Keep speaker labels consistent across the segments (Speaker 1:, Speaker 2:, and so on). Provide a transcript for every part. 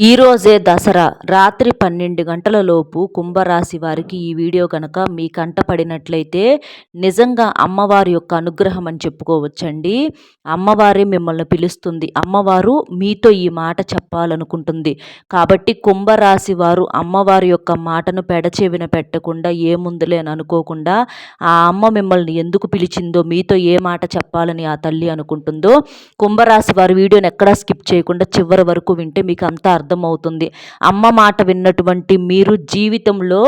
Speaker 1: ఈరోజే దసరా రాత్రి పన్నెండు గంటల లోపు కుంభరాశి వారికి ఈ వీడియో కనుక మీ కంట పడినట్లయితే నిజంగా అమ్మవారి యొక్క అనుగ్రహం అని చెప్పుకోవచ్చండి. అమ్మవారే మిమ్మల్ని పిలుస్తుంది. అమ్మవారు మీతో ఈ మాట చెప్పాలనుకుంటుంది. కాబట్టి కుంభరాశి వారు అమ్మవారి యొక్క మాటను పెడచెవిన పెట్టకుండా ఏముందులే అని అనుకోకుండా ఆ అమ్మ మిమ్మల్ని ఎందుకు పిలిచిందో మీతో ఏ మాట చెప్పాలని ఆ తల్లి అనుకుంటుందో కుంభరాశి వారి వీడియోని ఎక్కడా స్కిప్ చేయకుండా చివరి వరకు వింటే మీకు అంతా అర్థమవుతుంది. అమ్మ మాట విన్నటువంటి మీరు జీవితంలో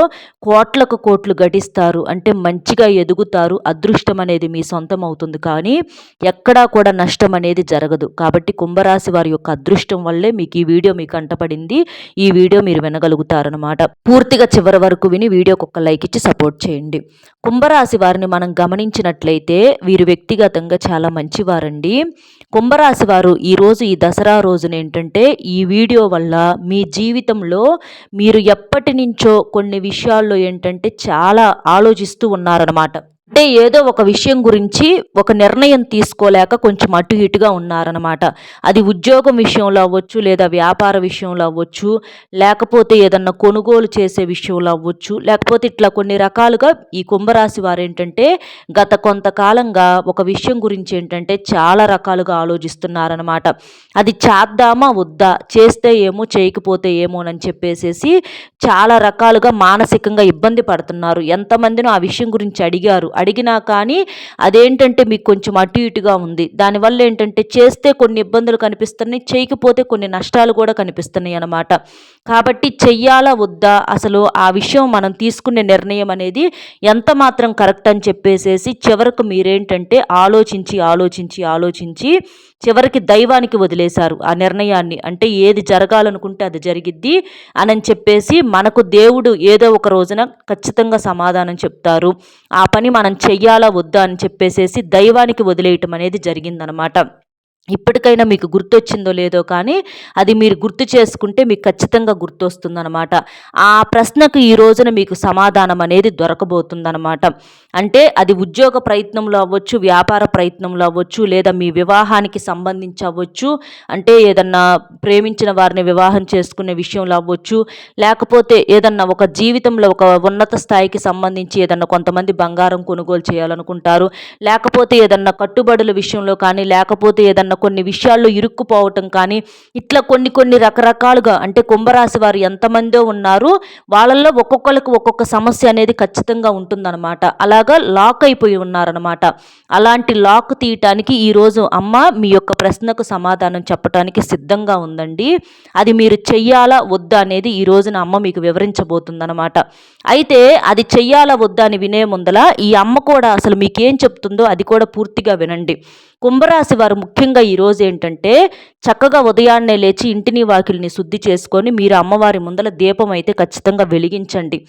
Speaker 1: కోట్లకు కోట్లు గడిస్తారు. అంటే మంచిగా ఎదుగుతారు. అదృష్టం అనేది మీ సొంతం అవుతుంది కానీ ఎక్కడా కూడా నష్టం అనేది జరగదు. కాబట్టి కుంభరాశి వారి యొక్క అదృష్టం వల్లే మీకు ఈ వీడియో మీకు అంటపడింది. ఈ వీడియో మీరు వినగలుగుతారనమాట పూర్తిగా చివరి వరకు విని వీడియోకి ఒక లైక్ ఇచ్చి సపోర్ట్ చేయండి. కుంభరాశి వారిని మనం గమనించినట్లయితే వీరు వ్యక్తిగతంగా చాలా మంచివారండి. కుంభరాశి వారు ఈరోజు ఈ దసరా రోజున ఏంటంటే ఈ వీడియో వల్ల వల్ల మీ జీవితంలో మీరు ఎప్పటి నుంచో కొన్ని విషయాల్లో ఏంటంటే చాలా ఆలోచిస్తూ ఉన్నారనమాట అంటే ఏదో ఒక విషయం గురించి ఒక నిర్ణయం తీసుకోలేక కొంచెం అటు ఇటుగా ఉన్నారనమాట అది ఉద్యోగం విషయంలో అవ్వచ్చు లేదా వ్యాపార విషయంలో అవ్వచ్చు లేకపోతే ఏదన్నా కొనుగోలు చేసే విషయంలో అవ్వచ్చు లేకపోతే ఇట్లా కొన్ని రకాలుగా ఈ కుంభరాశి వారు ఏంటంటే గత కొంతకాలంగా ఒక విషయం గురించి ఏంటంటే చాలా రకాలుగా ఆలోచిస్తున్నారనమాట అది చేద్దామా వద్దా చేస్తే ఏమో చేయకపోతే ఏమోనని చెప్పేసేసి చాలా రకాలుగా మానసికంగా ఇబ్బంది పడుతున్నారు. ఎంతమందినో ఆ విషయం గురించి అడిగారు. అడిగినా కానీ అదేంటంటే మీకు కొంచెం అటు ఇటుగా ఉంది. దానివల్ల ఏంటంటే చేస్తే కొన్ని ఇబ్బందులు కనిపిస్తున్నాయి చేయకపోతే కొన్ని నష్టాలు కూడా కనిపిస్తున్నాయి అన్నమాట. కాబట్టి చెయ్యాలా వద్దా? అసలు ఆ విషయం మనం తీసుకునే నిర్ణయం అనేది ఎంత మాత్రం కరెక్ట్ అని చెప్పేసేసి చివరకు మీరేంటంటే ఆలోచించి ఆలోచించి ఆలోచించి చివరికి దైవానికి వదిలేశారు ఆ నిర్ణయాన్ని. అంటే ఏది జరగాలనుకుంటే అది జరిగిద్ది అని చెప్పేసి మనకు దేవుడు ఏదో ఒక రోజున ఖచ్చితంగా సమాధానం చెప్తారు. ఆ పని మన మనం చెయ్యాలా వద్దా అని చెప్పేసేసి దైవానికి వదిలేయటం అనేది జరిగిందనమాట. ఇప్పటికైనా మీకు గుర్తొచ్చిందో లేదో కానీ అది మీరు గుర్తు చేసుకుంటే మీకు ఖచ్చితంగా గుర్తొస్తుందనమాట. ఆ ప్రశ్నకు ఈ రోజున మీకు సమాధానం అనేది దొరకబోతుందనమాట. అంటే అది ఉద్యోగ ప్రయత్నంలో అవ్వచ్చు వ్యాపార ప్రయత్నంలో అవ్వచ్చు లేదా మీ వివాహానికి సంబంధించి అవ్వచ్చు అంటే ఏదన్నా ప్రేమించిన వారిని వివాహం చేసుకునే విషయంలో అవ్వచ్చు లేకపోతే ఏదన్నా ఒక జీవితంలో ఒక ఉన్నత స్థాయికి సంబంధించి ఏదన్నా కొంతమంది బంగారం కొనుగోలు చేయాలనుకుంటారు లేకపోతే ఏదన్నా కట్టుబడుల విషయంలో కానీ లేకపోతే ఏదన్నా కొన్ని విషయాల్లో ఇరుక్కుపోవటం కానీ ఇట్లా కొన్ని కొన్ని రకరకాలుగా అంటే కుంభరాశి వారు ఎంతమందో ఉన్నారు వాళ్ళల్లో ఒక్కొక్కరికి ఒక్కొక్క సమస్య అనేది ఖచ్చితంగా ఉంటుందన్నమాట. లాగా లాక్ అయిపోయి ఉన్నారనమాట అలాంటి లాక్ తీయటానికి ఈరోజు అమ్మ మీ యొక్క ప్రశ్నకు సమాధానం చెప్పడానికి సిద్ధంగా ఉందండి. అది మీరు చెయ్యాలా వద్దా అనేది ఈ రోజున అమ్మ మీకు వివరించబోతుందన్నమాట. అయితే అది చెయ్యాలా వద్దా అని వినే ముందల ఈ అమ్మ కూడా అసలు మీకేం చెప్తుందో అది కూడా పూర్తిగా వినండి. కుంభరాశి వారు ముఖ్యంగా ఈరోజు ఏంటంటే చక్కగా ఉదయాన్నే లేచి ఇంటిని వాకిల్ని శుద్ధి చేసుకొని మీరు అమ్మవారి ముందల దీపం అయితే ఖచ్చితంగా వెలిగించండి.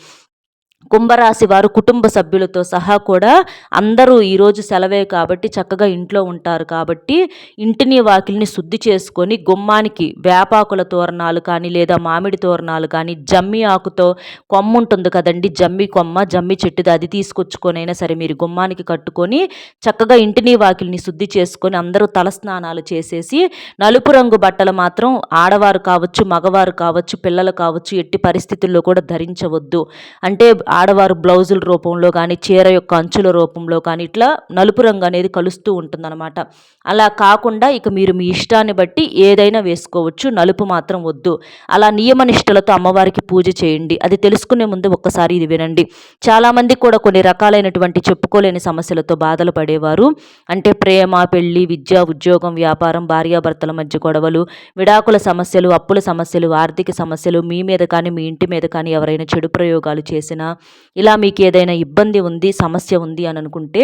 Speaker 1: కుంభరాశి వారు కుటుంబ సభ్యులతో సహా కూడా అందరూ ఈరోజు సెలవే కాబట్టి చక్కగా ఇంట్లో ఉంటారు కాబట్టి ఇంటిని వాకిల్ని శుద్ధి చేసుకొని గుమ్మానికి వేపాకుల తోరణాలు కానీ లేదా మామిడి తోరణాలు కానీ జమ్మి ఆకుతో కొమ్మ ఉంటుంది కదండి జమ్మి కొమ్మ జమ్మి చెట్టుది అది తీసుకొచ్చుకొనైనా సరే మీరు గుమ్మానికి కట్టుకొని చక్కగా ఇంటిని వాకిల్ని శుద్ధి చేసుకొని అందరూ తలస్నానాలు చేసేసి నలుపు రంగు బట్టలు మాత్రం ఆడవారు కావచ్చు మగవారు కావచ్చు పిల్లలు కావచ్చు ఎట్టి పరిస్థితుల్లో కూడా ధరించవద్దు. అంటే ఆడవారు బ్లౌజుల రూపంలో కానీ చీర యొక్క అంచుల రూపంలో కానీ ఇట్లా నలుపు రంగు అనేది కలుస్తూ ఉంటుందన్నమాట. అలా కాకుండా ఇక మీరు మీ ఇష్టాన్ని బట్టి ఏదైనా వేసుకోవచ్చు. నలుపు మాత్రం వద్దు. అలా నియమనిష్టలతో అమ్మవారికి పూజ చేయండి. అది తెలుసుకునే ముందు ఒక్కసారి ఇది వినండి. చాలామంది కూడా కొన్ని రకాలైనటువంటి చెప్పుకోలేని సమస్యలతో బాధలు పడేవారు. అంటే ప్రేమ పెళ్ళి విద్య ఉద్యోగం వ్యాపారం భార్యాభర్తల మధ్య గొడవలు విడాకుల సమస్యలు అప్పుల సమస్యలు ఆర్థిక సమస్యలు మీ మీద కానీ మీ ఇంటి మీద కానీ ఎవరైనా చెడు ప్రయోగాలు చేసినా ఇలా మీకు ఏదైనా ఇబ్బంది ఉంది సమస్య ఉంది అని అనుకుంటే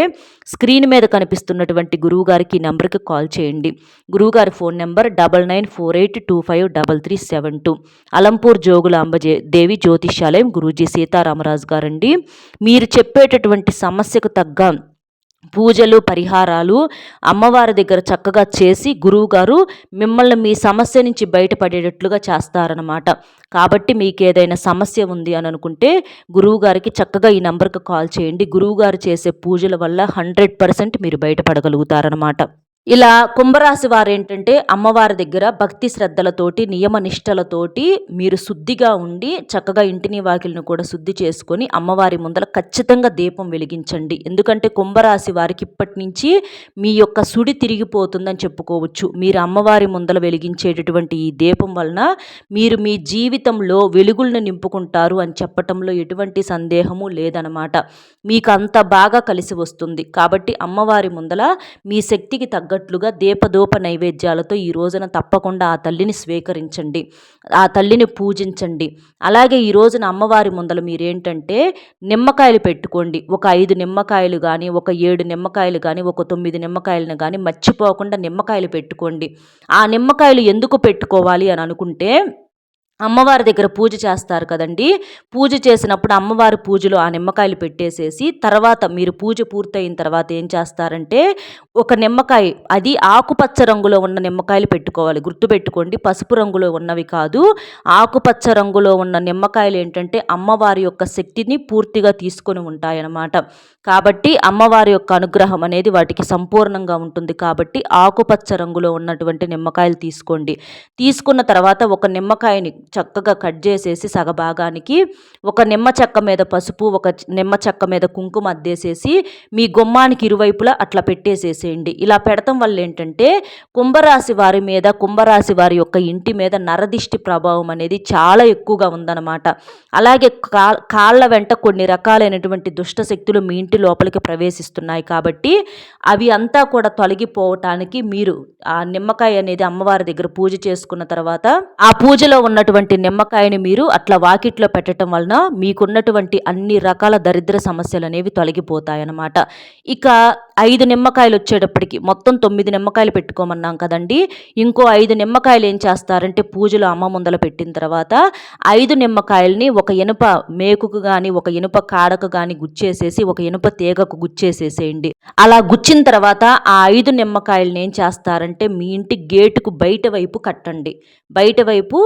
Speaker 1: స్క్రీన్ మీద కనిపిస్తున్నటువంటి గురువుగారికి ఈ నెంబర్కి కాల్ చేయండి. గురువుగారి phone number double nine four eight two five double three seven two. Alampur Jogulamba Devi జ్యోతిష్యాలయం గురూజీ సీతారామరాజు గారండి. మీరు చెప్పేటటువంటి సమస్యకు తగ్గ పూజలు పరిహారాలు అమ్మవారి దగ్గర చక్కగా చేసి గురువుగారు మిమ్మల్ని మీ సమస్య నుంచి బయటపడేటట్లుగా చేస్తారనమాట కాబట్టి మీకు ఏదైనా సమస్య ఉంది అని అనుకుంటే గురువుగారికి చక్కగా ఈ నెంబర్కి కాల్ చేయండి. గురువుగారు చేసే పూజల వల్ల హండ్రెడ్ పర్సెంట్ మీరు బయటపడగలుగుతారనమాట ఇలా కుంభరాశి వారు ఏంటంటే అమ్మవారి దగ్గర భక్తి శ్రద్ధలతోటి నియమ నిష్టలతోటి మీరు శుద్ధిగా ఉండి చక్కగా ఇంటిని వాకిలిని కూడా శుద్ధి చేసుకొని అమ్మవారి ముందర ఖచ్చితంగా దీపం వెలిగించండి. ఎందుకంటే కుంభరాశి వారికి ఇప్పటి నుంచి మీ యొక్క సుడి తిరిగిపోతుందని చెప్పుకోవచ్చు. మీరు అమ్మవారి ముందర వెలిగించేటటువంటి ఈ దీపం వలన మీరు మీ జీవితంలో వెలుగులను నింపుకుంటారు అని చెప్పటంలో ఎటువంటి సందేహము లేదనమాట. మీకు అంత బాగా కలిసి వస్తుంది. కాబట్టి అమ్మవారి ముందల మీ శక్తికి తగ్గ తగ్గట్లుగా దీపదూప నైవేద్యాలతో ఈ రోజున తప్పకుండా ఆ తల్లిని స్వీకరించండి ఆ తల్లిని పూజించండి. అలాగే ఈ రోజున అమ్మవారి ముందల మీరేంటంటే నిమ్మకాయలు పెట్టుకోండి. ఒక ఐదు నిమ్మకాయలు కానీ ఒక ఏడు నిమ్మకాయలు కానీ ఒక తొమ్మిది నిమ్మకాయలను కానీ మర్చిపోకుండా నిమ్మకాయలు పెట్టుకోండి. ఆ నిమ్మకాయలు ఎందుకు పెట్టుకోవాలి అని అనుకుంటే అమ్మవారి దగ్గర పూజ చేస్తారు కదండి. పూజ చేసినప్పుడు అమ్మవారి పూజలో ఆ నిమ్మకాయలు పెట్టేసేసి తర్వాత మీరు పూజ పూర్తయిన తర్వాత ఏం చేస్తారంటే ఒక నిమ్మకాయ అది ఆకుపచ్చ రంగులో ఉన్న నిమ్మకాయలు పెట్టుకోవాలి. గుర్తుపెట్టుకోండి పసుపు రంగులో ఉన్నవి కాదు. ఆకుపచ్చ రంగులో ఉన్న నిమ్మకాయలు ఏంటంటే అమ్మవారి యొక్క శక్తిని పూర్తిగా తీసుకొని ఉంటాయన్నమాట. కాబట్టి అమ్మవారి యొక్క అనుగ్రహం అనేది వాటికి సంపూర్ణంగా ఉంటుంది. కాబట్టి ఆకుపచ్చ రంగులో ఉన్నటువంటి నిమ్మకాయలు తీసుకోండి. తీసుకున్న తర్వాత ఒక నిమ్మకాయని చక్కగా కట్ చేసేసి సగభాగానికి ఒక నిమ్మ చెక్క మీద పసుపు ఒక నిమ్మ చెక్క మీద కుంకుమ అద్దేసేసి మీ గుమ్మానికి ఇరువైపులా అట్లా పెట్టేసేసేయండి. ఇలా పెడతాం వల్ల ఏంటంటే కుంభరాశి వారి మీద కుంభరాశి వారి యొక్క ఇంటి మీద నరదిష్టి ప్రభావం అనేది చాలా ఎక్కువగా ఉందన్నమాట. అలాగే కాళ్ళ వెంట కొన్ని రకాలైనటువంటి దుష్ట శక్తులు మీ ఇంటి లోపలికి ప్రవేశిస్తున్నాయి కాబట్టి అవి అంతా కూడా తొలగిపోవటానికి మీరు ఆ నిమ్మకాయ అనేది అమ్మవారి దగ్గర పూజ చేసుకున్న తర్వాత ఆ పూజలో ఉన్నటువంటి అటువంటి నిమ్మకాయని మీరు అట్లా వాకిట్లో పెట్టడం వలన మీకున్నటువంటి అన్ని రకాల దరిద్ర సమస్యలు అనేవి తొలగిపోతాయన్నమాట. ఇక ఐదు నిమ్మకాయలు వచ్చేటప్పటికి మొత్తం తొమ్మిది నిమ్మకాయలు పెట్టుకోమన్నాం కదండి. ఇంకో ఐదు నిమ్మకాయలు ఏం చేస్తారంటే పూజలు అమ్మ ముందల పెట్టిన తర్వాత ఐదు నిమ్మకాయలని ఒక ఇనుప మేకుకు కానీ ఒక ఇనుప కాడకు కానీ గుచ్చేసేసి ఒక ఇనుప తీగకు గుచ్చేసేసేయండి. అలా గుచ్చిన తర్వాత ఆ ఐదు నిమ్మకాయలని ఏం చేస్తారంటే మీ ఇంటి గేటుకు బయట వైపు కట్టండి. బయట వైపు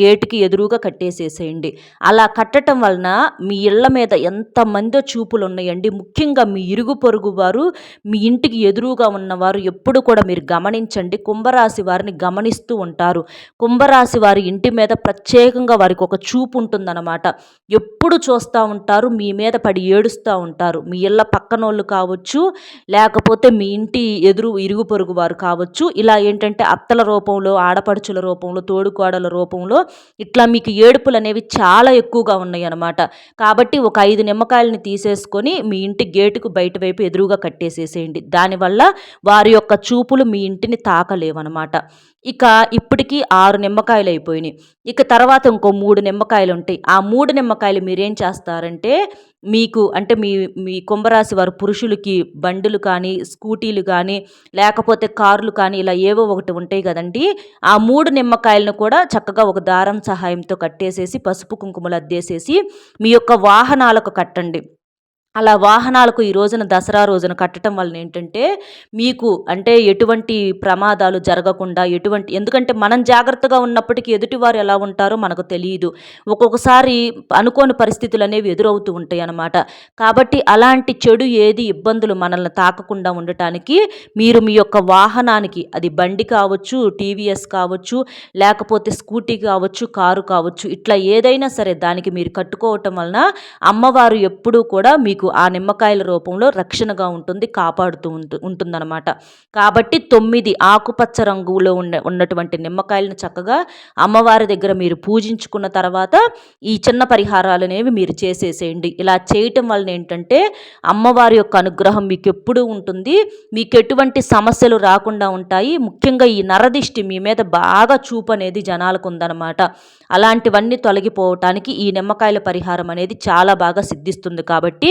Speaker 1: గేటుకి ఎదురుగా కట్టేసేసేయండి. అలా కట్టడం వలన మీ ఇళ్ళ మీద ఎంతమందో చూపులు ఉన్నాయండి ముఖ్యంగా మీ ఇరుగు పొరుగు వారు మీ ఇంటికి ఎదురుగా ఉన్నవారు ఎప్పుడు కూడా మీరు గమనించండి. కుంభరాశి వారిని గమనిస్తూ ఉంటారు. కుంభరాశి వారి ఇంటి మీద ప్రత్యేకంగా వారికి ఒక చూపు ఉంటుందన్నమాట. ఎప్పుడు చూస్తూ ఉంటారు మీ మీద పడి ఏడుస్తూ ఉంటారు. మీ ఇళ్ళ పక్కనోళ్ళు కావచ్చు లేకపోతే మీ ఇంటి ఎదురు ఇరుగు పొరుగు వారు కావచ్చు. ఇలా ఏంటంటే అత్తల రూపంలో ఆడపడుచుల రూపంలో తోడుకోడల రూపంలో ఇట్లా మీకు ఏడుపులు అనేవి చాలా ఎక్కువగా ఉన్నాయి అన్నమాట కాబట్టి ఒక ఐదు నిమ్మకాయలని తీసేసుకొని మీ ఇంటి గేటుకు బయట వైపు ఎదురుగా కట్టేసేసి కట్టేసేసేయండి దానివల్ల వారి యొక్క చూపులు మీ ఇంటిని తాకలేవన్నమాట ఇక ఇప్పటికీ ఆరు నిమ్మకాయలు అయిపోయినాయి. ఇక తర్వాత ఇంకో మూడు నిమ్మకాయలు ఉంటాయి. ఆ మూడు నిమ్మకాయలు మీరేం చేస్తారంటే మీకు అంటే మీ మీ కుంభరాశి వారు పురుషులకి బండులు కానీ స్కూటీలు కానీ లేకపోతే కార్లు కానీ ఇలా ఏవో ఒకటి ఉంటాయి కదండి. ఆ మూడు నిమ్మకాయలను కూడా చక్కగా ఒక దారం సహాయంతో కట్టేసేసి పసుపు కుంకుమలు అద్దేసేసి మీ యొక్క వాహనాలకు కట్టండి. అలా వాహనాలకు ఈ రోజున దసరా రోజున కట్టడం వలన ఏంటంటే మీకు అంటే ఎటువంటి ప్రమాదాలు జరగకుండా ఎటువంటి ఎందుకంటే మనం జాగ్రత్తగా ఉన్నప్పటికీ ఎదుటివారు ఎలా ఉంటారో మనకు తెలియదు. ఒక్కొక్కసారి అనుకోని పరిస్థితులు అనేవి ఎదురవుతూ ఉంటాయి అన్నమాట. కాబట్టి అలాంటి చెడు ఏది ఇబ్బందులు మనల్ని తాకకుండా ఉండటానికి మీరు మీ యొక్క వాహనానికి అది బండి కావచ్చు టీవీఎస్ కావచ్చు లేకపోతే స్కూటీ కావచ్చు కారు కావచ్చు ఇట్లా ఏదైనా సరే దానికి మీరు కట్టుకోవటం వలన అమ్మవారు ఎప్పుడూ కూడా మీకు మీకు ఆ నిమ్మకాయల రూపంలో రక్షణగా ఉంటుంది కాపాడుతూ ఉంటు ఉంటుందన్నమాట. కాబట్టి తొమ్మిది ఆకుపచ్చ రంగులో ఉన్న ఉన్నటువంటి నిమ్మకాయలను చక్కగా అమ్మవారి దగ్గర మీరు పూజించుకున్న తర్వాత ఈ చిన్న పరిహారాలు అనేవి మీరు చేసేసేయండి. ఇలా చేయటం వలన ఏంటంటే అమ్మవారి యొక్క అనుగ్రహం మీకు ఎప్పుడూ ఉంటుంది మీకు ఎటువంటి సమస్యలు రాకుండా ఉంటాయి. ముఖ్యంగా ఈ నరదిష్టి మీ మీద బాగా చూపు అనేది జనాలకు ఉందన్నమాట. అలాంటివన్నీ తొలగిపోవటానికి ఈ నిమ్మకాయల పరిహారం అనేది చాలా బాగా సిద్ధిస్తుంది. కాబట్టి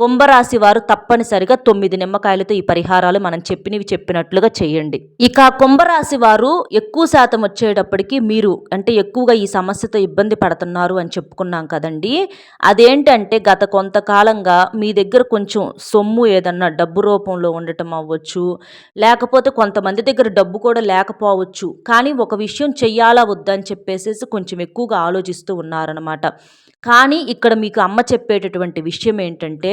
Speaker 1: కుంభరాశి వారు తప్పనిసరిగా తొమ్మిది నిమ్మకాయలతో ఈ పరిహారాలు మనం చెప్పినవి చెప్పినట్లుగా చేయండి. ఇక కుంభరాశి వారు ఎక్కువ శాతం వచ్చేటప్పటికి మీరు అంటే ఎక్కువగా ఈ సమస్యతో ఇబ్బంది పడుతున్నారు అని చెప్పుకున్నాం కదండి. అదేంటంటే గత కొంతకాలంగా మీ దగ్గర కొంచెం సొమ్ము ఏదన్నా డబ్బు రూపంలో ఉండటం అవ్వచ్చు లేకపోతే కొంతమంది దగ్గర డబ్బు కూడా లేకపోవచ్చు. కానీ ఒక విషయం చెయ్యాలా వద్దని చెప్పేసి కొంచెం ఎక్కువగా ఆలోచిస్తూ ఉన్నారనమాట కానీ ఇక్కడ మీకు అమ్మ చెప్పేటటువంటి విషయం ఏంటంటే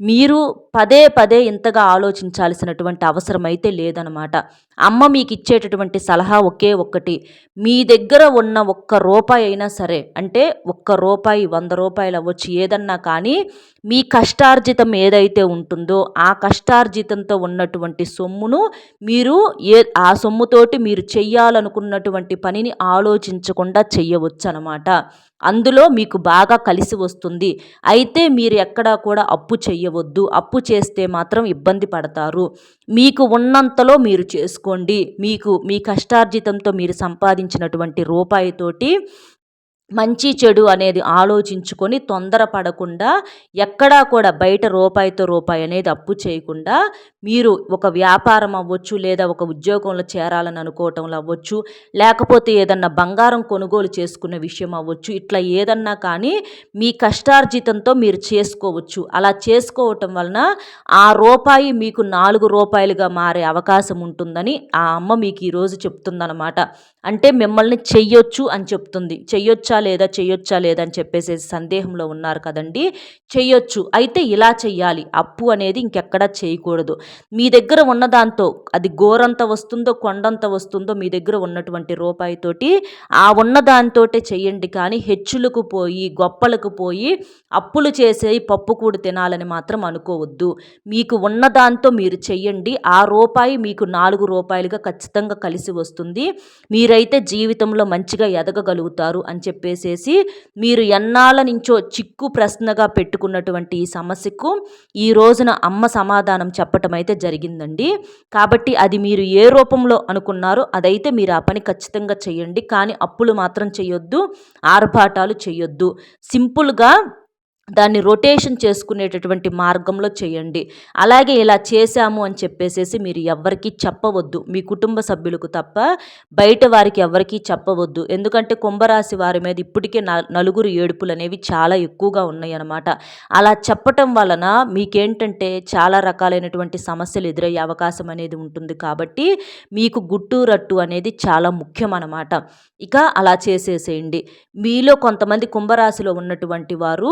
Speaker 1: మీరు పదే పదే ఇంతగా ఆలోచించాల్సినటువంటి అవసరం అయితే లేదనమాట అమ్మ మీకు ఇచ్చేటటువంటి సలహా ఒకే ఒక్కటి. మీ దగ్గర ఉన్న ఒక్క రూపాయి అయినా సరే అంటే ఒక్క రూపాయి వంద రూపాయలు అవ్వచ్చు ఏదన్నా కానీ మీ కష్టార్జితం ఏదైతే ఉంటుందో ఆ కష్టార్జితంతో ఉన్నటువంటి సొమ్మును మీరు ఏ ఆ సొమ్ముతోటి మీరు చెయ్యాలనుకున్నటువంటి పనిని ఆలోచించకుండా చెయ్యవచ్చు అనమాట అందులో మీకు బాగా కలిసి వస్తుంది. అయితే మీరు ఎక్కడా కూడా అప్పు చేయవద్దు అప్పు చేస్తే మాత్రం ఇబ్బంది పడతారు. మీకు ఉన్నంతలో మీరు చేసుకోండి. మీకు మీ కష్టార్జితంతో మీరు సంపాదించినటువంటి రూపాయితోటి మంచి చెడు అనేది ఆలోచించుకొని తొందరపడకుండా ఎక్కడా కూడా బయట రూపాయితో రూపాయి అనేది అప్పు చేయకుండా మీరు ఒక వ్యాపారం అవ్వచ్చు లేదా ఒక ఉద్యోగంలో చేరాలని అనుకోవటంలో అవ్వచ్చు లేకపోతే ఏదన్నా బంగారం కొనుగోలు చేసుకునే విషయం అవ్వచ్చు ఇట్లా ఏదన్నా కానీ మీ కష్టార్జితంతో మీరు చేసుకోవచ్చు. అలా చేసుకోవటం వలన ఆ రూపాయి మీకు నాలుగు రూపాయలుగా మారే అవకాశం ఉంటుందని ఆ అమ్మ మీకు ఈరోజు చెప్తుందనమాట అంటే మిమ్మల్ని చెయ్యొచ్చు అని చెప్తుంది. చెయ్యొచ్చా లేదా చెయ్యొచ్చా లేదా అని చెప్పేసి సందేహంలో ఉన్నారు కదండి. చెయ్యొచ్చు అయితే ఇలా చెయ్యాలి. అప్పు అనేది ఇంకెక్కడా చేయకూడదు. మీ దగ్గర ఉన్నదాంతో అది గోరంత వస్తుందో కొండంత వస్తుందో మీ దగ్గర ఉన్నటువంటి రూపాయితోటి ఆ ఉన్నదాంతోటే చెయ్యండి. కానీ హెచ్చులకు పోయి గొప్పలకు పోయి అప్పులు చేసే పప్పు కూడి తినాలని మాత్రం అనుకోవద్దు. మీకు ఉన్న దాంతో మీరు చెయ్యండి. ఆ రూపాయి మీకు నాలుగు రూపాయలుగా ఖచ్చితంగా కలిసి వస్తుంది. మీరైతే జీవితంలో మంచిగా ఎదగగలుగుతారు అని చెప్పి చెప్పేసేసి మీరు ఎన్నాళ్ళ నుంచో చిక్కు ప్రశ్నగా పెట్టుకున్నటువంటి ఈ సమస్యకు ఈ రోజున అమ్మ సమాధానం చెప్పటం అయితే జరిగిందండి. కాబట్టి అది మీరు ఏ రూపంలో అనుకున్నారో అదైతే మీరు ఆ పని ఖచ్చితంగా చేయండి. కానీ అప్పులు మాత్రం చేయొద్దు ఆర్భాటాలు చేయొద్దు. సింపుల్గా దాన్ని రొటేషన్ చేసుకునేటటువంటి మార్గంలో చేయండి. అలాగే ఇలా చేశాము అని చెప్పేసేసి మీరు ఎవ్వరికీ చెప్పవద్దు. మీ కుటుంబ సభ్యులకు తప్ప బయట వారికి ఎవరికీ చెప్పవద్దు. ఎందుకంటే కుంభరాశి వారి మీద ఇప్పటికే నలుగురు ఏడుపులు అనేవి చాలా ఎక్కువగా ఉన్నాయన్నమాట. అలా చెప్పటం వలన మీకేంటంటే చాలా రకాలైనటువంటి సమస్యలు ఎదురయ్యే అవకాశం అనేది ఉంటుంది కాబట్టి మీకు గుట్టు రట్టు అనేది చాలా ముఖ్యం అన్నమాట ఇక అలా చేసేసేయండి. మీలో కొంతమంది కుంభరాశిలో ఉన్నటువంటి వారు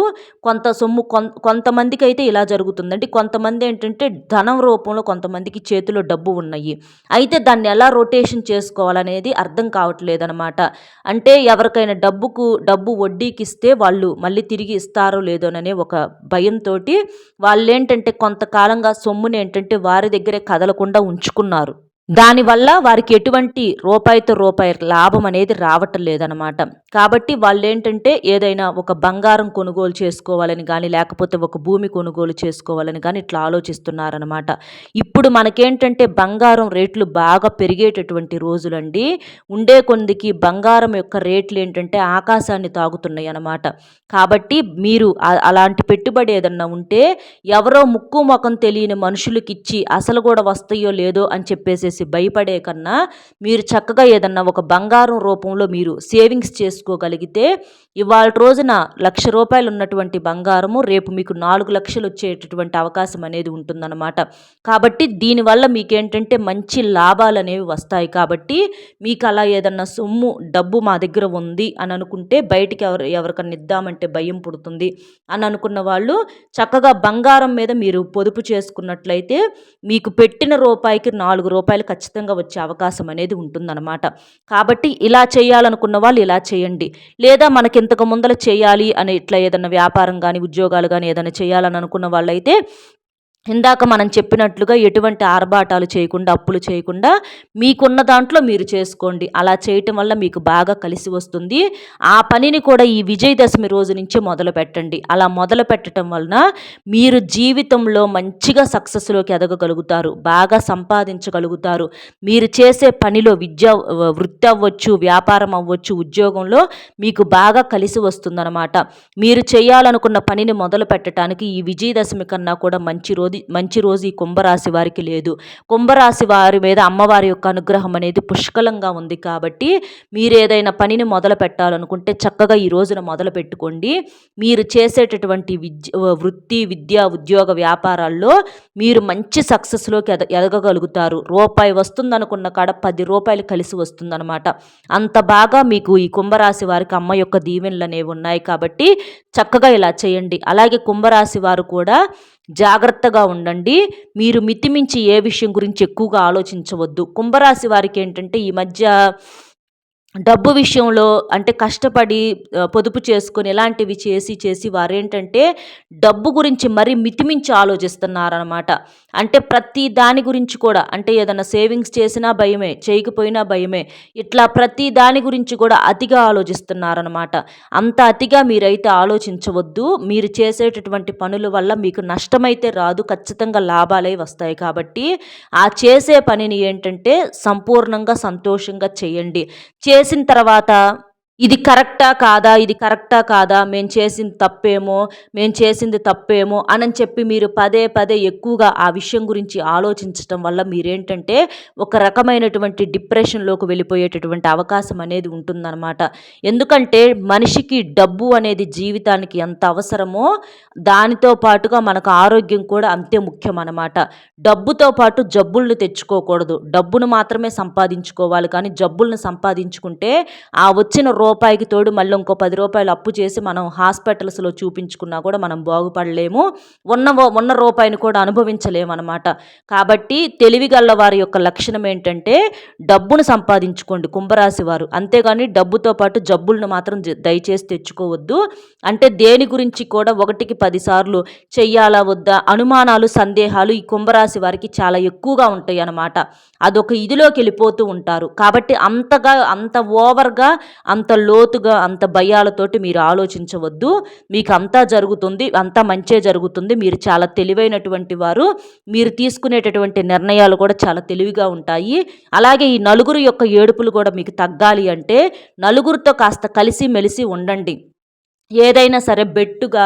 Speaker 1: కొంత సొమ్ము కొంతమందికి అయితే ఇలా జరుగుతుందండి కొంతమంది ఏంటంటే ధనం రూపంలో కొంతమందికి చేతిలో డబ్బు ఉన్నాయి. అయితే దాన్ని ఎలా రొటేషన్ చేసుకోవాలనేది అర్థం కావట్లేదనమాట అంటే ఎవరికైనా డబ్బుకు డబ్బు వడ్డీకి ఇస్తే వాళ్ళు మళ్ళీ తిరిగి ఇస్తారో లేదోననే ఒక భయంతో వాళ్ళేంటంటే కొంతకాలంగా సొమ్ముని ఏంటంటే వారి దగ్గరే కదలకుండా ఉంచుకున్నారు. దానివల్ల వారికి ఎటువంటి రూపాయితో రూపాయి లాభం అనేది రావటం లేదనమాట కాబట్టి వాళ్ళు ఏంటంటే ఏదైనా ఒక బంగారం కొనుగోలు చేసుకోవాలని కానీ లేకపోతే ఒక భూమి కొనుగోలు చేసుకోవాలని కానీ ఇట్లా ఆలోచిస్తున్నారనమాట ఇప్పుడు మనకేంటంటే బంగారం రేట్లు బాగా పెరిగేటటువంటి రోజులండి. ఉండే కొందికి బంగారం యొక్క రేట్లు ఏంటంటే ఆకాశాన్ని తాగుతున్నాయి అనమాట కాబట్టి మీరు అలాంటి పెట్టుబడి ఏదన్నా ఉంటే ఎవరో ముక్కు ముఖం తెలియని మనుషులకిచ్చి అసలు కూడా వస్తాయో లేదో అని చెప్పేసి చేసి భయపడే కన్నా మీరు చక్కగా ఏదన్నా ఒక బంగారం రూపంలో మీరు సేవింగ్స్ చేసుకోగలిగితే ఇవాళ రోజున లక్ష రూపాయలు ఉన్నటువంటి బంగారము రేపు మీకు నాలుగు లక్షలు వచ్చేటటువంటి అవకాశం అనేది ఉంటుందన్నమాట. కాబట్టి దీనివల్ల మీకేంటంటే మంచి లాభాలు అనేవి వస్తాయి. కాబట్టి మీకు అలా ఏదన్నా సొమ్ము డబ్బు మా దగ్గర ఉంది అని అనుకుంటే బయటికి ఎవరు ఎవరికన్నా ఇద్దామంటే భయం పుడుతుంది. అని అనుకున్న వాళ్ళు చక్కగా బంగారం మీద మీరు పొదుపు చేసుకున్నట్లయితే మీకు పెట్టిన రూపాయికి నాలుగు రూపాయలు ఖచ్చితంగా వచ్చే అవకాశం అనేది ఉంటుందన్నమాట. కాబట్టి ఇలా చేయాలనుకున్న వాళ్ళు ఇలా చేయండి. లేదా మనకి ఇంతకు ముందర చేయాలి అని ఇట్లా ఏదైనా వ్యాపారం కానీ ఉద్యోగాలు కానీ ఏదైనా చేయాలని అనుకున్న వాళ్ళైతే ఇందాక మనం చెప్పినట్లుగా ఎటువంటి ఆర్భాటాలు చేయకుండా అప్పులు చేయకుండా మీకున్న దాంట్లో మీరు చేసుకోండి. అలా చేయటం వల్ల మీకు బాగా కలిసి వస్తుంది. ఆ పనిని కూడా ఈ విజయదశమి రోజు నుంచి మొదలు పెట్టండి. అలా మొదలు పెట్టడం వలన మీరు జీవితంలో మంచిగా సక్సెస్లోకి ఎదగగలుగుతారు. బాగా సంపాదించగలుగుతారు. మీరు చేసే పనిలో విద్య వృత్తి అవ్వచ్చు వ్యాపారం అవ్వచ్చు ఉద్యోగంలో మీకు బాగా కలిసి వస్తుందన్నమాట. మీరు చేయాలనుకున్న పనిని మొదలు పెట్టడానికి ఈ విజయదశమి కన్నా కూడా మంచి రోజు మంచి రోజు ఈ కుంభరాశి వారికి లేదు. కుంభరాశి వారి మీద అమ్మవారి యొక్క అనుగ్రహం అనేది పుష్కలంగా ఉంది కాబట్టి మీరు ఏదైనా పనిని మొదలు పెట్టాలనుకుంటే చక్కగా ఈ రోజున మొదలు పెట్టుకోండి. మీరు చేసేటటువంటి విద్య వృత్తి విద్య ఉద్యోగ వ్యాపారాల్లో మీరు మంచి సక్సెస్లోకి ఎద ఎదగగలుగుతారు. రూపాయి వస్తుందనుకున్న కాడ పది రూపాయలు కలిసి వస్తుందన్నమాట. అంత బాగా మీకు ఈ కుంభరాశి వారికి అమ్మ యొక్క దీవెనలు అనేవి ఉన్నాయి కాబట్టి చక్కగా ఇలా చేయండి. అలాగే కుంభరాశి వారు కూడా జాగ్రత్తగా ఉండండి. మీరు మితిమించి ఏ విషయం గురించి ఎక్కువగా ఆలోచించవద్దు. కుంభరాశి వారికి ఏంటంటే ఈ మధ్య డబ్బు విషయంలో అంటే కష్టపడి పొదుపు చేసుకొని ఇలాంటివి చేసి చేసి వారేంటంటే డబ్బు గురించి మరీ మితిమించి ఆలోచిస్తున్నారనమాట అంటే ప్రతి దాని గురించి కూడా అంటే ఏదైనా సేవింగ్స్ చేసినా భయమే చేయకపోయినా భయమే ఇట్లా ప్రతి దాని గురించి కూడా అతిగా ఆలోచిస్తున్నారనమాట అంత అతిగా మీరైతే ఆలోచించవద్దు. మీరు చేసేటటువంటి పనుల వల్ల మీకు నష్టమైతే రాదు ఖచ్చితంగా లాభాలే వస్తాయి కాబట్టి ఆ చేసే పనిని ఏంటంటే సంపూర్ణంగా సంతోషంగా చేయండి. చేసిన తర్వాత ఇది కరెక్టా కాదా? ఇది కరెక్టా కాదా? మేము చేసింది తప్పేమో మేము చేసింది తప్పేమో అని చెప్పి మీరు పదే పదే ఎక్కువగా ఆ విషయం గురించి ఆలోచించటం వల్ల మీరేంటంటే ఒక రకమైనటువంటి డిప్రెషన్లోకి వెళ్ళిపోయేటటువంటి అవకాశం అనేది ఉంటుందన్నమాట. ఎందుకంటే మనిషికి డబ్బు అనేది జీవితానికి ఎంత అవసరమో దానితో పాటుగా మనకు ఆరోగ్యం కూడా అంతే ముఖ్యం అన్నమాట డబ్బుతో పాటు జబ్బులను తెచ్చుకోకూడదు. డబ్బును మాత్రమే సంపాదించుకోవాలి. కానీ జబ్బులను సంపాదించుకుంటే ఆ వచ్చిన రూపాయికి తోడు మళ్ళీ ఇంకో పది రూపాయలు అప్పు చేసి మనం హాస్పిటల్స్లో చూపించుకున్నా కూడా మనం బాగుపడలేము. ఉన్న ఉన్న రూపాయిని కూడా అనుభవించలేము అనమాట కాబట్టి తెలివిగల వారి యొక్క లక్షణం ఏంటంటే డబ్బును సంపాదించుకోండి కుంభరాశి వారు. అంతేగాని డబ్బుతో పాటు జబ్బులను మాత్రం దయచేసి తెచ్చుకోవద్దు. అంటే దేని గురించి కూడా ఒకటికి పదిసార్లు చెయ్యాలా వద్దా? అనుమానాలు సందేహాలు ఈ కుంభరాశి వారికి చాలా ఎక్కువగా ఉంటాయి అన్నమాట అదొక ఇదిలోకి వెళ్ళిపోతూ ఉంటారు. కాబట్టి అంతగా అంత ఓవర్గా అంత లోతుగా అంత భయాలతోటి మీరు ఆలోచించవద్దు. మీకు అంతా జరుగుతుంది అంతా మంచే జరుగుతుంది. మీరు చాలా తెలివైనటువంటి వారు. మీరు తీసుకునేటటువంటి నిర్ణయాలు కూడా చాలా తెలివిగా ఉంటాయి. అలాగే ఈ నలుగురు యొక్క ఏడుపులు కూడా మీకు తగ్గాలి అంటే నలుగురితో కాస్త కలిసి మెలిసి ఉండండి. ఏదైనా సరే బెట్టుగా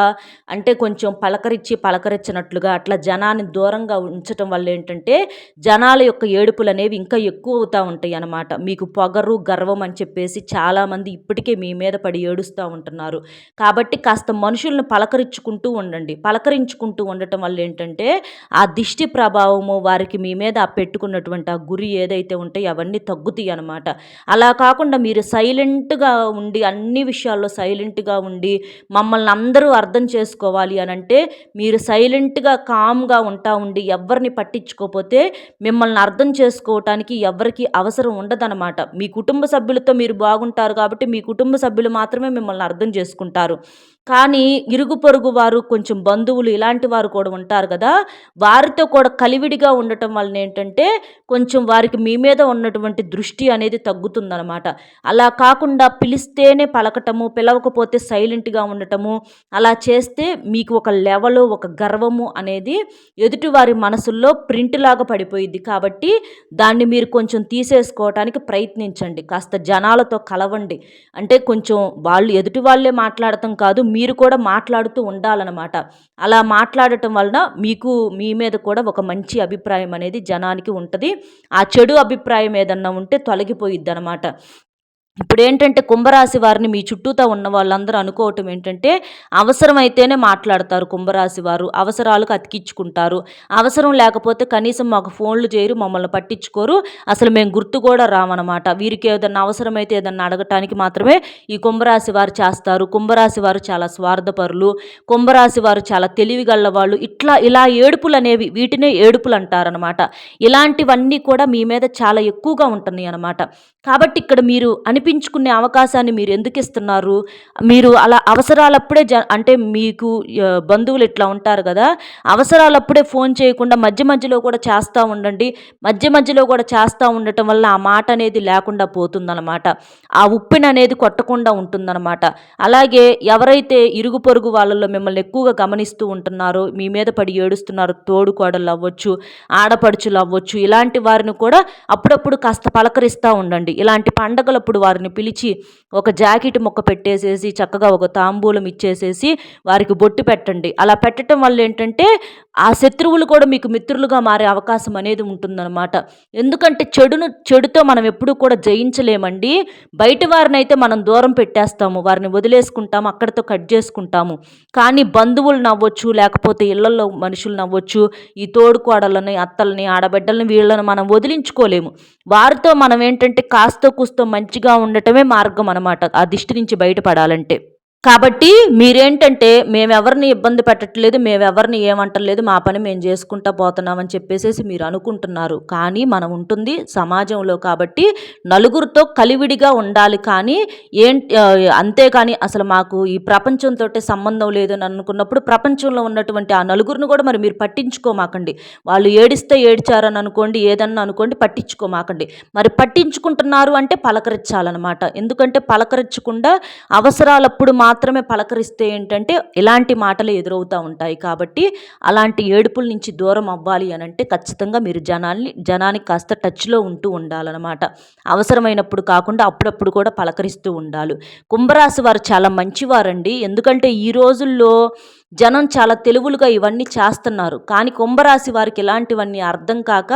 Speaker 1: అంటే కొంచెం పలకరించి పలకరించినట్లుగా అట్లా జనాన్ని దూరంగా ఉంచటం వల్ల ఏంటంటే జనాల యొక్క ఏడుపులు అనేవి ఇంకా ఎక్కువ అవుతూ ఉంటాయి అన్నమాట. మీకు పొగరు గర్వం అని చెప్పేసి చాలామంది ఇప్పటికే మీ మీద పడి ఏడుస్తూ ఉంటున్నారు. కాబట్టి కాస్త మనుషులను పలకరించుకుంటూ ఉండండి. పలకరించుకుంటూ ఉండటం వల్ల ఏంటంటే ఆ దిష్టి ప్రభావము వారికి మీ మీద పెట్టుకున్నటువంటి ఆ గురి ఏదైతే ఉంటాయో అవన్నీ తగ్గుతాయి అనమాట అలా కాకుండా మీరు సైలెంట్గా ఉండి అన్ని విషయాల్లో సైలెంట్గా ఉండి ఉండి మమ్మల్ని అందరూ అర్థం చేసుకోవాలి అని అంటే మీరు సైలెంట్గా కామ్గా ఉంటా ఉండి ఎవరిని పట్టించుకోకపోతే మిమ్మల్ని అర్థం చేసుకోవటానికి ఎవరికి అవసరం ఉండదన్నమాట. మీ కుటుంబ సభ్యులతో మీరు బాగుంటారు కాబట్టి మీ కుటుంబ సభ్యులు మాత్రమే మిమ్మల్ని అర్థం చేసుకుంటారు. కానీ ఇరుగు పొరుగు వారు కొంచెం బంధువులు ఇలాంటి వారు కూడా ఉంటారు కదా. వారితో కూడా కలివిడిగా ఉండటం వలన ఏంటంటే కొంచెం వారికి మీ మీద ఉన్నటువంటి దృష్టి అనేది తగ్గుతుందనమాట అలా కాకుండా పిలిస్తేనే పలకటము పిలవకపోతే సైలెంట్గా ఉండటము అలా చేస్తే మీకు ఒక లెవలు ఒక గర్వము అనేది ఎదుటివారి మనసుల్లో ప్రింట్ లాగా పడిపోయింది కాబట్టి దాన్ని మీరు కొంచెం తీసేసుకోవటానికి ప్రయత్నించండి. కాస్త జనాలతో కలవండి. అంటే కొంచెం వాళ్ళు ఎదుటి వాళ్ళే మాట్లాడటం కాదు మీరు కూడా మాట్లాడుతూ ఉండాలన్నమాట. అలా మాట్లాడటం వలన మీకు మీ మీద కూడా ఒక మంచి అభిప్రాయం అనేది జనానికి ఉంటుంది. ఆ చెడు అభిప్రాయం ఏదన్నా ఉంటే తొలగిపోయిద్ది అనమాట ఇప్పుడు ఏంటంటే కుంభరాశి వారిని మీ చుట్టూతో ఉన్న వాళ్ళందరూ అనుకోవటం ఏంటంటే అవసరమైతేనే మాట్లాడతారు కుంభరాశి వారు. అవసరాలకు అతికించుకుంటారు అవసరం లేకపోతే కనీసం మాకు ఫోన్లు చేయరు మమ్మల్ని పట్టించుకోరు. అసలు మేము గుర్తు కూడా రామన్నమాట వీరికి ఏదన్నా అవసరమైతే ఏదన్నా అడగటానికి మాత్రమే ఈ కుంభరాశి వారు చేస్తారు. కుంభరాశి వారు చాలా స్వార్థపరులు. కుంభరాశి వారు చాలా తెలివిగల్ల వాళ్ళు ఇట్లా ఇలా ఏడుపులు అనేవి వీటినే ఏడుపులు అంటారనమాట. ఇలాంటివన్నీ కూడా మీ మీద చాలా ఎక్కువగా ఉంటున్నాయి అనమాట కాబట్టి ఇక్కడ మీరు అనిపి చూపించుకునే అవకాశాన్ని మీరు ఎందుకు ఇస్తున్నారు? మీరు అలా అవసరాలప్పుడే జ అంటే మీకు బంధువులు ఇట్లా ఉంటారు కదా అవసరాలప్పుడే ఫోన్ చేయకుండా మధ్య మధ్యలో కూడా చేస్తూ ఉండండి. మధ్య మధ్యలో కూడా చేస్తూ ఉండటం వల్ల ఆ మాట అనేది లేకుండా పోతుందన్నమాట. ఆ ఉప్పిన అనేది కొట్టకుండా ఉంటుందన్నమాట. అలాగే ఎవరైతే ఇరుగు పొరుగు వాళ్ళల్లో మిమ్మల్ని ఎక్కువగా గమనిస్తూ ఉంటున్నారో మీ మీద పడి ఏడుస్తున్నారు తోడుకోడలు అవ్వచ్చు ఆడపడుచులు అవ్వచ్చు ఇలాంటి వారిని కూడా అప్పుడప్పుడు కాస్త పలకరిస్తూ ఉండండి. ఇలాంటి పండగలప్పుడు వారిని పిలిచి ఒక జాకెట్ మొక్క పెట్టేసేసి చక్కగా ఒక తాంబూలం ఇచ్చేసేసి వారికి బొట్టు పెట్టండి. అలా పెట్టడం వల్ల ఏంటంటే ఆ శత్రువులు కూడా మీకు మిత్రులుగా మారే అవకాశం అనేది ఉంటుందన్నమాట. ఎందుకంటే చెడును చెడుతో మనం ఎప్పుడూ కూడా జయించలేమండి. బయట వారినైతే మనం దూరం పెట్టేస్తాము. వారిని వదిలేసుకుంటాము అక్కడితో కట్ చేసుకుంటాము. కానీ బంధువులు నవ్వచ్చు లేకపోతే ఇళ్ళలో మనుషులు నవ్వచ్చు ఈ తోడుకోడలని అత్తలని ఆడబిడ్డలని వీళ్ళని మనం వదిలించుకోలేము. వారితో మనం ఏంటంటే కాస్త కూస్తో మంచిగా ఉండటమే మార్గం అనమాట ఆ దిష్టి నుంచి బయటపడాలంటే. కాబట్టి మీరేంటంటే మేమెవరిని ఇబ్బంది పెట్టట్లేదు మేమెవరిని ఏమంటలేదు మా పని మేము చేసుకుంటా పోతున్నామని చెప్పేసేసి మీరు అనుకుంటున్నారు. కానీ మనం ఉంటుంది సమాజంలో కాబట్టి నలుగురితో కలివిడిగా ఉండాలి కానీ ఏం అంతేకాని అసలు మాకు ఈ ప్రపంచంతో సంబంధం లేదని అనుకున్నప్పుడు ప్రపంచంలో ఉన్నటువంటి ఆ నలుగురిని కూడా మరి మీరు పట్టించుకోమాకండి. వాళ్ళు ఏడిస్తే ఏడ్చారని అనుకోండి ఏదన్నా అనుకోండి పట్టించుకోమాకండి. మరి పట్టించుకుంటున్నారు అంటే పలకరించాలన్నమాట. ఎందుకంటే పలకరించకుండా అవసరాలప్పుడు మా మాత్రమే పలకరిస్తే ఏంటంటే ఇలాంటి మాటలు ఎదురవుతూ ఉంటాయి. కాబట్టి అలాంటి ఏడుపుల నుంచి దూరం అవ్వాలి అని అంటే ఖచ్చితంగా మీరు జనాల్ని జనానికి కాస్త టచ్లో ఉంటూ ఉండాలన్నమాట. అవసరమైనప్పుడు కాకుండా అప్పుడప్పుడు కూడా పలకరిస్తూ ఉండాలి. కుంభరాశి వారు చాలా మంచివారండి. ఎందుకంటే ఈ రోజుల్లో జనం చాలా తెలుగులుగా ఇవన్నీ చేస్తున్నారు. కానీ కుంభరాశి వారికి ఇలాంటివన్నీ అర్థం కాక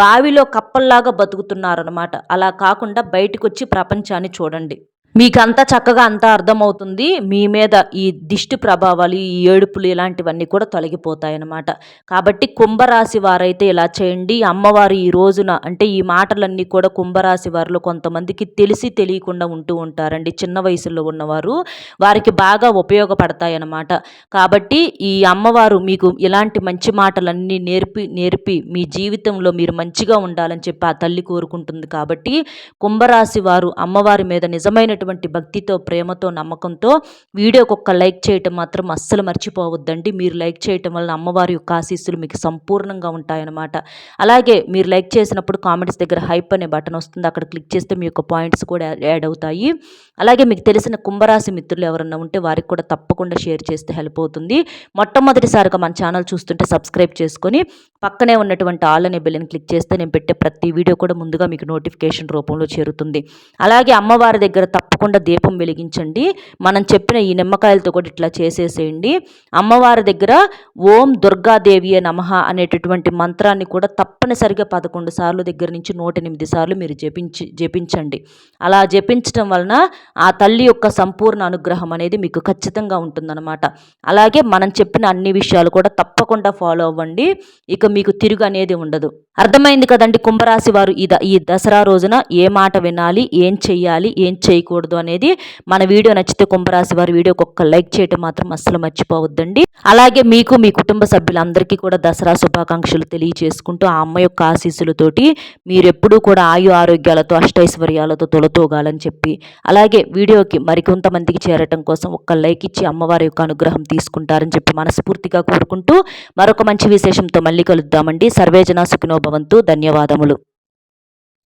Speaker 1: బావిలో కప్పల్లాగా బతుకుతున్నారనమాట అలా కాకుండా బయటకు వచ్చి ప్రపంచాన్ని చూడండి. మీకు చక్కగా అంతా అర్థమవుతుంది. మీ మీద ఈ దిష్టి ప్రభావాలు ఈ ఏడుపులు ఇలాంటివన్నీ కూడా తొలగిపోతాయన్నమాట. కాబట్టి కుంభరాశి వారైతే ఇలా చేయండి. అమ్మవారు ఈ రోజున అంటే ఈ మాటలన్నీ కూడా కుంభరాశి వారిలో కొంతమందికి తెలిసి తెలియకుండా ఉంటూ ఉంటారండి. చిన్న వయసులో ఉన్నవారు వారికి బాగా ఉపయోగపడతాయన్నమాట. కాబట్టి ఈ అమ్మవారు మీకు ఇలాంటి మంచి మాటలన్నీ నేర్పి నేర్పి మీ జీవితంలో మీరు మంచిగా ఉండాలని చెప్పి ఆ తల్లి కోరుకుంటుంది. కాబట్టి కుంభరాశి వారు అమ్మవారి మీద నిజమైన ఉన్నటువంటి భక్తితో ప్రేమతో నమ్మకంతో వీడియోకి ఒక్క లైక్ చేయటం మాత్రం అస్సలు మర్చిపోవద్దండి. మీరు లైక్ చేయటం వలన అమ్మవారి యొక్క ఆశీస్సులు మీకు సంపూర్ణంగా ఉంటాయన్నమాట. అలాగే మీరు లైక్ చేసినప్పుడు కామెంట్స్ దగ్గర హైప్ అనే బటన్ వస్తుంది. అక్కడ క్లిక్ చేస్తే మీ యొక్క పాయింట్స్ కూడా యాడ్ అవుతాయి. అలాగే మీకు తెలిసిన కుంభరాశి మిత్రులు ఎవరన్నా ఉంటే వారికి కూడా తప్పకుండా షేర్ చేస్తే హెల్ప్ అవుతుంది. మొట్టమొదటిసారిగా మన ఛానల్ చూస్తుంటే సబ్స్క్రైబ్ చేసుకొని పక్కనే ఉన్నటువంటి ఆల్ అనే బిల్లని క్లిక్ చేస్తే నేను పెట్టే ప్రతి వీడియో కూడా ముందుగా మీకు నోటిఫికేషన్ రూపంలో చేరుతుంది. అలాగే అమ్మవారి దగ్గర తప్ప తప్పకుండా దీపం వెలిగించండి. మనం చెప్పిన ఈ నిమ్మకాయలతో కూడా ఇట్లా చేసేసేయండి. అమ్మవారి దగ్గర ఓం దుర్గాదేవి నమ అనేటటువంటి మంత్రాన్ని కూడా తప్పనిసరిగా పదకొండు సార్లు దగ్గర నుంచి నూట ఎనిమిది సార్లు మీరు జపించి జపించండి. అలా జపించడం వలన ఆ తల్లి యొక్క సంపూర్ణ అనుగ్రహం అనేది మీకు ఖచ్చితంగా ఉంటుందన్నమాట. అలాగే మనం చెప్పిన అన్ని విషయాలు కూడా తప్పకుండా ఫాలో అవ్వండి. ఇక మీకు తిరుగు అనేది ఉండదు. అర్థమైంది కదండి కుంభరాశి వారు ఈ ఈ దసరా రోజున ఏ మాట వినాలి ఏం చెయ్యాలి ఏం చేయకూడదు చేయకూడదు అనేది మన వీడియో నచ్చితే కుంభరాశి వారి వీడియోకి ఒక్క లైక్ చేయటం మాత్రం అస్సలు మర్చిపోవద్దండి. అలాగే మీకు మీ కుటుంబ సభ్యులందరికీ కూడా దసరా శుభాకాంక్షలు తెలియజేసుకుంటూ ఆ అమ్మ యొక్క ఆశీస్సులతోటి మీరెప్పుడూ కూడా ఆయు ఆరోగ్యాలతో అష్టైశ్వర్యాలతో తొలతోగాలని చెప్పి అలాగే వీడియోకి మరికొంతమందికి చేరటం కోసం ఒక్క లైక్ ఇచ్చి అమ్మవారి యొక్క అనుగ్రహం తీసుకుంటారని చెప్పి మనస్ఫూర్తిగా కోరుకుంటూ మరొక మంచి విశేషంతో మళ్ళీ కలుద్దామండి. సర్వేజన సుఖినోభవంతు ధన్యవాదములు.